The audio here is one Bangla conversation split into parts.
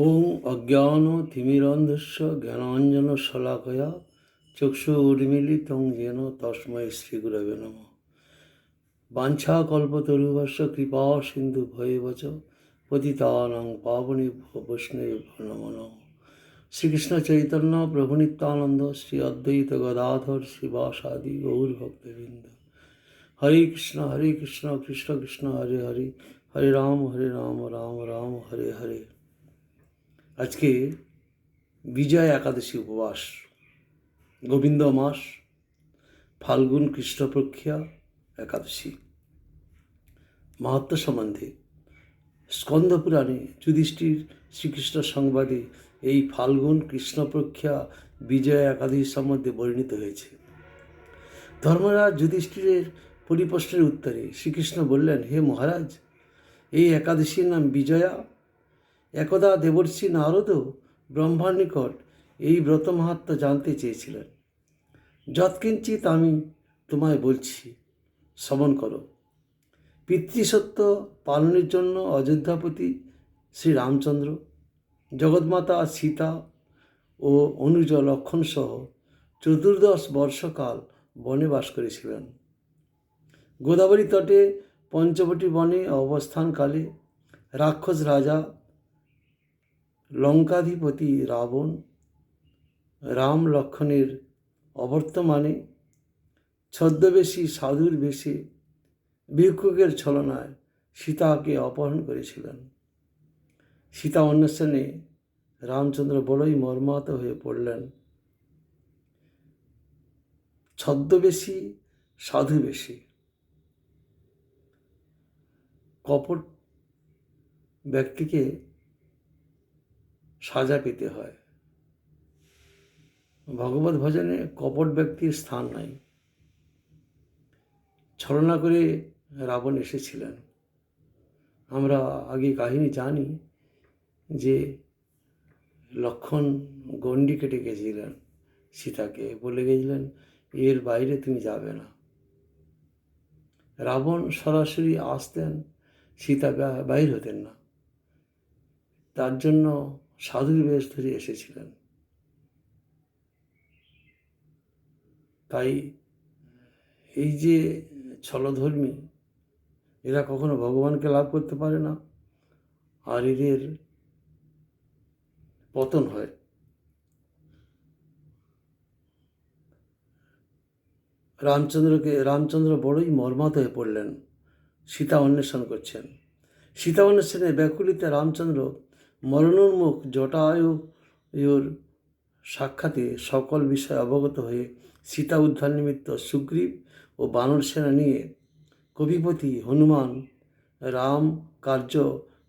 ওং অজ্ঞান তিমিরন্ধস্য জ্ঞানাঞ্জন শলাকয়া চক্ষু উন্মিলিতং যেন তস্মৈ শ্রীগুরবে নম। বাঞ্ছা কল্পতরুভস্য কৃপা সিন্ধু ভয়েবচ পতিতানাং পাবনি বৈষ্ণব নম নম। শ্রীকৃষ্ণ চৈতন্য প্রভু নিত্যানন্দ শ্রী অদ্বৈত গদাধর শ্রীবাসাদি গৌর ভক্তবৃন্দ। হরে কৃষ্ণ হরে কৃষ্ণ কৃষ্ণ কৃষ্ণ, হরে হরে হরে রাম হরে রাম রাম রাম, হরে হরে। আজকে বিজয় একাদশী উপবাস, গোবিন্দ মাস, ফাল্গুন কৃষ্ণপ্রক্ষিয়া একাদশী। মাহাত্ম সম্বন্ধে স্কন্দ পুরাণে যুধিষ্ঠির শ্রীকৃষ্ণ সংবাদে এই ফাল্গুন কৃষ্ণপক্ষিয়া বিজয় একাদশী সম্বন্ধে বর্ণিত হয়েছে। ধর্মরাজ যুধিষ্ঠিরের পরিপ্রশ্নের উত্তরে শ্রীকৃষ্ণ বললেন, হে মহারাজ, এই একাদশীর নাম বিজয়া একদা দেবর্ষি নারদও ব্রহ্মার নিকট এই ব্রত মাহাত্ম জানতে চেয়েছিলেন। যৎকিঞ্চিত আমি তোমায় বলছি, শ্রবণ করো। পিতৃসত্য পালনের জন্য অযোধ্যাপতি শ্রী রামচন্দ্র জগৎমাতা সীতা ও অনুজ লক্ষণ সহ চতুর্দশ বর্ষকাল বনে বাস করেছিলেন। গোদাবরী তটে পঞ্চবটী বনে অবস্থানকালে রাক্ষস রাজা লঙ্কাধিপতি রাবণ রাম লক্ষণের অবর্তমানে ছদ্মবেশী সাধুর বেশে ভিক্ষুকের ছলনায় সীতাকে অপহরণ করেছিলেন। সীতা অন্বেষণে রামচন্দ্র বড়ই মর্মাহত হয়ে পড়লেন। ছদ্মবেশী সাধু বেশি। কপট ব্যক্তিকে সাজা পেতে হয়। ভগবত ভজনে কপট ব্যক্তির স্থান নাই। ছলনা করে রাবণ এসেছিলেন। আমরা আগে কাহিনী জানি যে লক্ষণ গণ্ডি কেটে গেছিলেন সীতাকে। বলে গেছিলেন, এর বাইরে তুমি যাবে না। রাবণ সরাসরি আসতেন, সীতা বাইর হতেন না। তার জন্য সাধুর বেশ ধরে এসেছিলেন। তাই এই যে ছলধর্মী, এরা কখনো ভগবানকে লাভ করতে পারে না, আর এদের পতন হয়। রামচন্দ্রকে, রামচন্দ্র বড়ই মর্মাত হয়ে পড়লেন। সীতা অন্বেষণ করছেন। সীতা অন্বেষণে ব্যাকুলিতে রামচন্দ্র মরণোন্মুখ জটায়ুর সাক্ষাতে সকল বিষয় অবগত হয়ে সীতা উদ্ধার নিমিত্ত সুগ্রীব ও বানর সেনা নিয়ে কবিপতি হনুমান রাম কার্য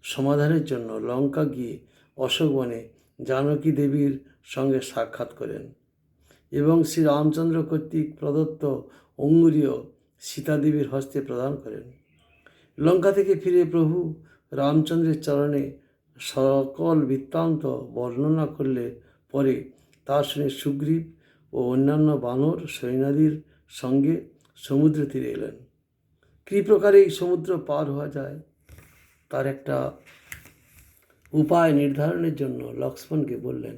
সমাধানের জন্য লঙ্কা গিয়ে অশোকবনে জানকী দেবীর সঙ্গে সাক্ষাৎ করেন এবং শ্রী রামচন্দ্র কর্তৃক প্রদত্ত অঙ্গুরীয় সীতাদেবীর হস্তে প্রদান করেন। লঙ্কা থেকে ফিরে প্রভু রামচন্দ্রের চরণে সকল বৃত্তান্ত বর্ণনা করলে পরে তা শুনে সুগ্রীব ও অন্যান্য বানর সৈন্যাদির সঙ্গে সমুদ্র তীরে এলেন। কী প্রকারে এই সমুদ্র পার হওয়া যায়? তার একটা উপায় নির্ধারণের জন্য লক্ষ্মণকে বললেন।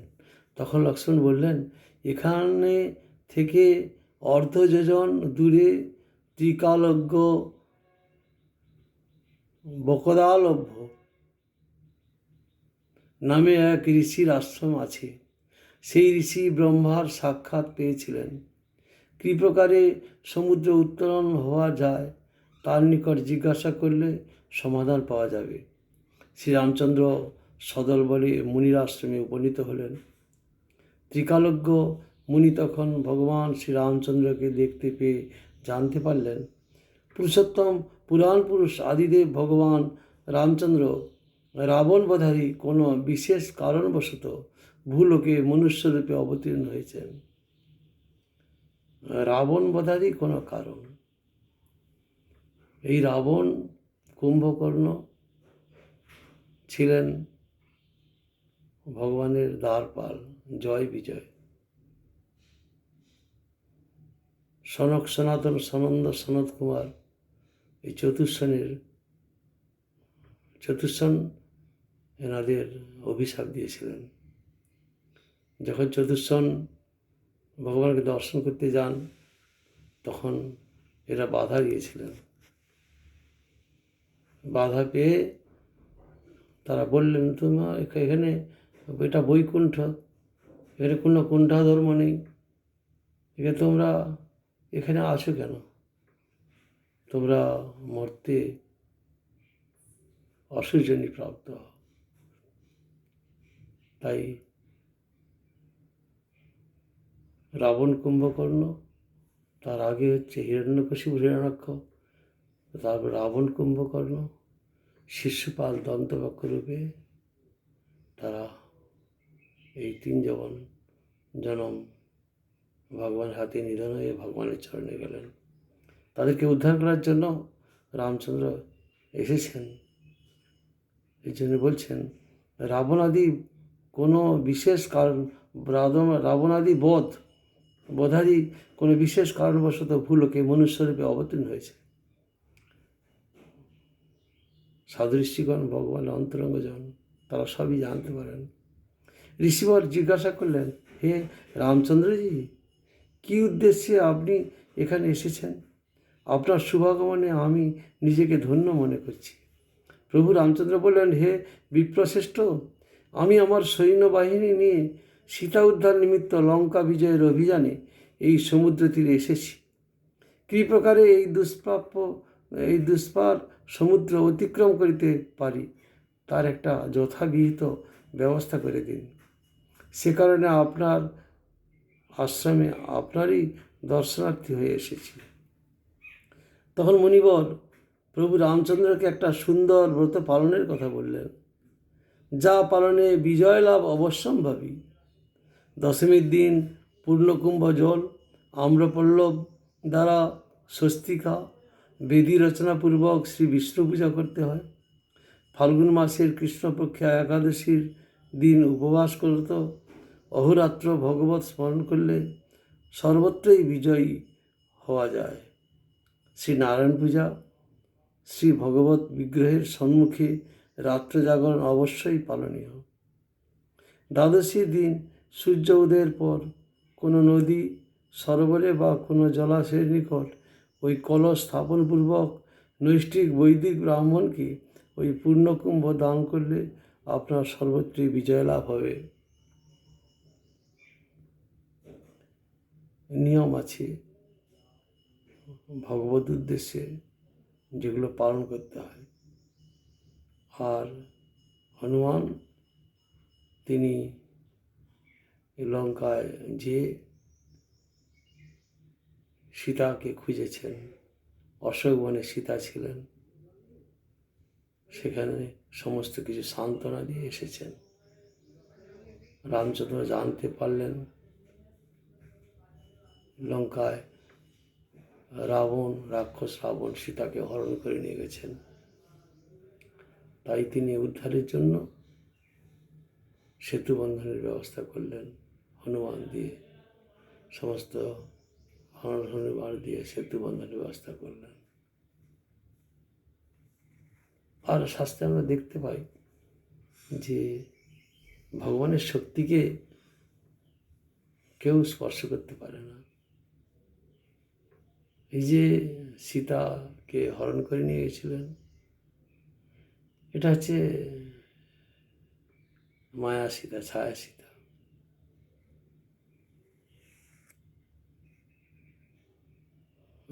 তখন লক্ষ্মণ বললেন, এখানে থেকে অর্ধ যোজন দূরে ত্রিকালজ্ঞ বকদালভ্য নামে এক ঋষির আশ্রম আছে। সেই ঋষি ব্রহ্মার সাক্ষাৎ পেয়েছিলেন। কী প্রকারে সমুদ্র উত্তোলন হওয়া যায়, তার নিকট জিজ্ঞাসা করলে সমাধান পাওয়া যাবে। শ্রীরামচন্দ্র সদল বলে মুনির আশ্রমে উপনীত হলেন। ত্রিকালজ্ঞ মুনি তখন ভগবান শ্রীরামচন্দ্রকে দেখতে পেয়ে জানতে পারলেন, পুরুষোত্তম, পুরাণ পুরুষ আদিদেব ভগবান রামচন্দ্র রাবণবধারী কোনো বিশেষ কারণবশত ভূলোকে মনুষ্যরূপে অবতীর্ণ হয়েছেন। রাবণ রাবণবধারী কোনো কারণ। এই রাবণ কুম্ভকর্ণ ছিলেন ভগবানের দ্বারপাল, জয় বিজয়। সনক সনাতন সনন্দ সনৎ কুমার এই চতুর্সনের চতুর্সন এনাদের অভিশাপ দিয়েছিলেন। যখন চতুর্শন ভগবানকে দর্শন করতে যান, তখন এরা বাধা দিয়েছিলেন। বাধা পেয়ে তারা বললেন, তোমার এখানে এটা বৈকুণ্ঠ, এখানে কোনো কুণ্ঠা ধর্ম নেই। এখানে তোমরা এখানে আছো কেন? তোমরা মর্তে অসুজনী প্রাপ্ত হও। তাই রাবণ কুম্ভকর্ণ, তার আগে হচ্ছে হিরণ্যকশিপু হিরণ্যাক্ষ, তারপর রাবণ কুম্ভকর্ণ শিশুপাল দন্তপক্ষ রূপে তারা এই তিন জবন জনম ভগবান হাতে নিধন হয়ে ভগবানের চরণে গেলেন। তাদেরকে উদ্ধার করার জন্য রামচন্দ্র এসেছেন। এই জন্য বলছেন রাবণাদি কোনো বিশেষ কারণ রাবণ- রাবণাদি বোধ, বোধাদি কোনো বিশেষ কারণবশত ভুলকে মনুষ্যরূপে অবতীর্ণ হয়েছে। সাধু ভগবানের অন্তরঙ্গজন, তারা সবই জানতে পারেন। ঋষিবর জিজ্ঞাসা করলেন, হে রামচন্দ্রজি, কী উদ্দেশ্যে আপনি এখানে এসেছেন? আপনার শুভাগমনে আমি নিজেকে ধন্য মনে করছি। প্রভু রামচন্দ্র বললেন, হে বিপ্রশ্রেষ্ঠ আমি আমার সৈন্যবাহিনী নিয়ে সীতা উদ্ধার নিমিত্ত লঙ্কা বিজয়ের অভিযানে এই সমুদ্র তীরে এসেছি। কী প্রকারে এই দুষ্প্রাপ্য, এই দুষ্পার সমুদ্র অতিক্রম করিতে পারি, তার একটা যথাবিহিত ব্যবস্থা করে দিন। সে কারণে আপনার আশ্রমে আপনারই দর্শনার্থী হয়ে এসেছি। তখন মণিবর, প্রভু রামচন্দ্রকে একটা সুন্দর ব্রত পালনের কথা বললেন। যা পালনে বিজয় লাভ অবশ্যম্ভাবী। দশমীর দিন পূর্ণকুম্ভ জল, আম্রপল্লব দ্বারা স্বস্তিকা, বেদী রচনাপূর্বক শ্রী বিষ্ণু পূজা করতে হয়। ফাল্গুন মাসের কৃষ্ণপক্ষে একাদশীর দিন উপবাস করত। অহোরাত্র ভগবত স্মরণ করলে সর্বত্রই বিজয়ী হওয়া যায়। শ্রী নারায়ণ পূজা, শ্রী ভগবত বিগ্রহের সম্মুখে রাত্র জাগরণ অবশ্যই পালনীয়। দ্বাদশীর দিন সূর্য উদয়ের পর কোনো নদী, সরোবরে বা কোনো জলাশয়ের নিকট ওই কলস স্থাপনপূর্বক নৈষ্ঠিক বৈদিক ব্রাহ্মণকে ওই পূর্ণকুম্ভ দান করলে আপনার সর্বত্রই বিজয় লাভ হবে। নিয়ম আছে। ভগবত উদ্দেশ্যে যেগুলো পালন করতে হয়। আর হনুমান, তিনি লঙ্কায় যে সীতাকে খুঁজেছেন, অশোক বনে সীতা ছিলেন, সেখানে সমস্ত কিছু সান্ত্বনা দিয়ে এসেছেন। রামচন্দ্র জানতে পারলেন লঙ্কায় রাবণ, রাক্ষস রাবণ সীতাকে হরণ করে নিয়ে গেছেন। তাই তিনি উদ্ধারের জন্য সেতু বন্ধনের ব্যবস্থা করলেন, হনুমান দিয়ে। সমস্ত হন হনুমান দিয়ে সেতু বন্ধনের ব্যবস্থা করলেন। আর শাস্ত্রে আমরা দেখতে পাই যে ভগবানের শক্তিকে কেউ স্পর্শ করতে পারে না। এই যে সীতাকে হরণ করে নিয়ে গেছিলেন এটা হচ্ছে মায়া সীতা, ছায়া সীতা।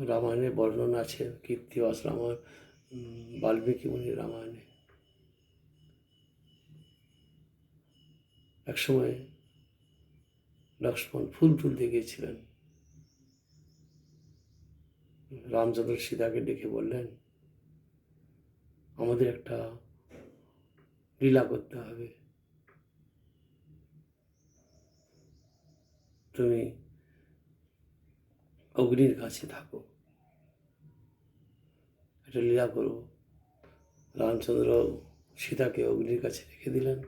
রামায়ণে বর্ণন আছে কীর্তিবাস রামায়ণ বাল্মীকি মুনির রামায়ণে। একসময় লক্ষ্মণ ফুল তুলতে গিয়েছিলেন। রামচন্দ্র সীতাকে ডেকে বললেন, আমাদের একটা লীলা করতে হবে। তুমি অগ্নির কাছে থাকো। একটা লীলা করব রামচন্দ্র সীতাকে অগ্নির কাছে রেখে দিলেন।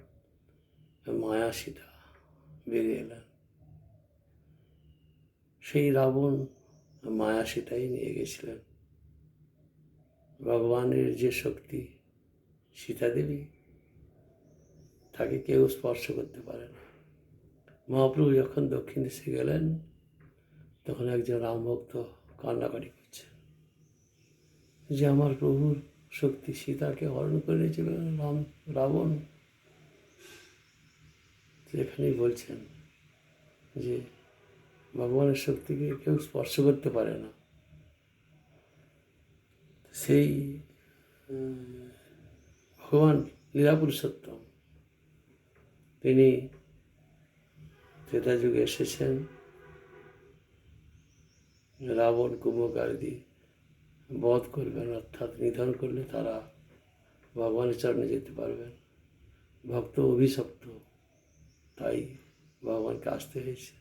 মায়া সীতা বেরিয়ে এলেন। সেই রাবণ মায়া সীতাই নিয়ে গেছিলেন। ভগবানের যে শক্তি সীতা দেবী তাকে কেউ স্পর্শ করতে পারে না। মহাপ্রভু যখন দক্ষিণ দেশে গেলেন, তখন একজন রামভক্ত কান্নাকাটি করছে যে আমার প্রভুর শক্তি সীতাকে হরণ করে নিয়েছিল রাম, রাবণ। এখানেই বলছেন যে, ভগবানের শক্তিকে কেউ স্পর্শ করতে পারে না। সেই ভগবান লীলা পুরুষোত্তম তিনি যুগে এসেছেন। রাবণ কুম্ভকারদি বধ করবেন, অর্থাৎ নিধন করলে তারা ভগবানের চরণে যেতে পারবেন। ভক্ত অভিশপ্ত, তাই ভগবানকে আসতে হয়েছে।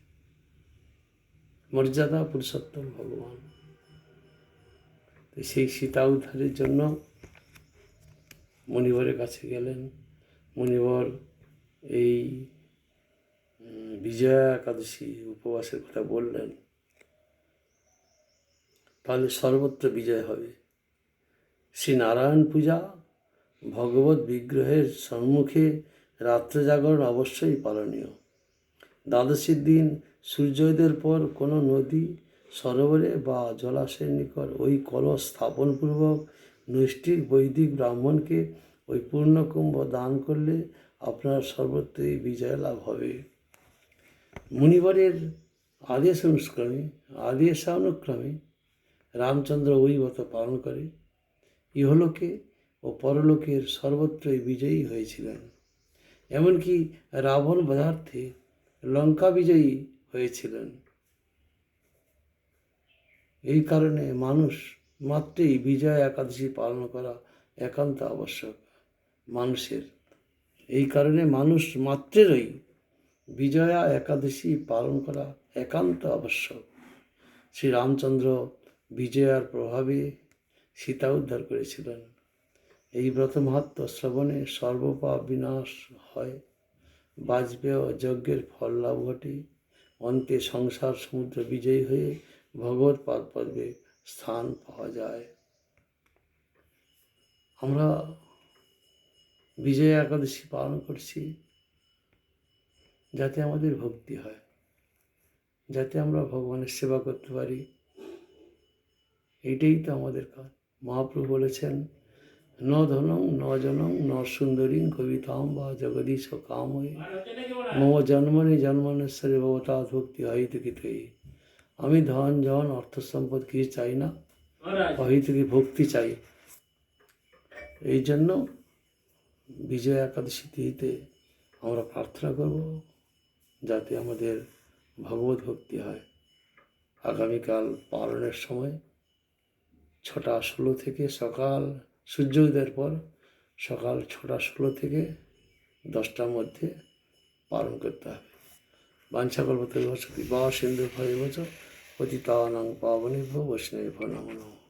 মর্যাদা পুরুষোত্তম ভগবান। সেই সীতা উদ্ধারের জন্য মণিবরের কাছে গেলেন। মণিবর এই বিজয়া একাদশী উপবাসের কথা বললেন, তাহলে সর্বত্র বিজয় হবে। শ্রী নারায়ণ পূজা ভগবত বিগ্রহের সম্মুখে রাত্রে জাগরণ অবশ্যই পালনীয়। দ্বাদশীর দিন সূর্যোদয়ের পর কোনো নদী, সরোবরে বা জলাশয়ের নিকট ওই কলস স্থাপনপূর্বক নৈষ্ঠিক বৈদিক ব্রাহ্মণকে ওই পূর্ণকুম্ভ দান করলে আপনার সর্বত্রই বিজয় লাভ হবে। মুনিবরের আদেশ অনুক্রমে আদেশানুক্রমে রামচন্দ্র ওই ব্রত পালন করে। ইহলোকে ও পরলোকের সর্বত্রই বিজয়ী হয়েছিলেন। এমনকি রাবণ পদার্থে লঙ্কা বিজয়ী হয়েছিলেন। এই কারণে মানুষ মাত্রেই বিজয় একাদশী পালন করা একান্ত আবশ্যক। মানুষের এই কারণে মানুষ মাত্রেরই বিজয়া একাদশী পালন করা একান্ত আবশ্যক। শ্রী রামচন্দ্র বিজয়ার প্রভাবে সীতা উদ্ধার করেছিলেন। এই ব্রত মাহাত্ম শ্রবণে সর্বপাপ বিনাশ হয়। বাজপেয় যজ্ঞের ফল লাভ ঘটে। অন্তে সংসার সমুদ্র বিজয়ী হয়ে ভগবত পাদ পর্বে স্থান পাওয়া যায়। আমরা বিজয়া একাদশী পালন করছি, যাতে আমাদের ভক্তি হয়, যাতে আমরা ভগবানের সেবা করতে পারি। এটাই তো আমাদের কাজ। মহাপ্রভু বলেছেন, ন ধনং, ন জনং, ন সুন্দরী কবিতাম বা জগদীশ কাম হয়ে মম জন্মনি জন্মানেশ্বরে ভবতা ভক্তি অহিতকিতই আমি ধন, জন, অর্থ সম্পদ কিছু চাই না অহিতকি ভক্তি চাই। এই জন্য বিজয় একাদশী তিথিতে আমরা প্রার্থনা করব যাতে আমাদের ভগবত ভক্তি হয়। আগামীকাল পালনের সময় ছটা ষোলো থেকে সকাল সূর্য উদয়ের পর সকাল ছটা ষোলো থেকে দশটার মধ্যে পালন করতে হবে। বাঞ্ছাকল্পতে বসতি বা সিন্ধু ভয় বচ পতিতানাং পাবনী বৈষ্ণব নমঃ।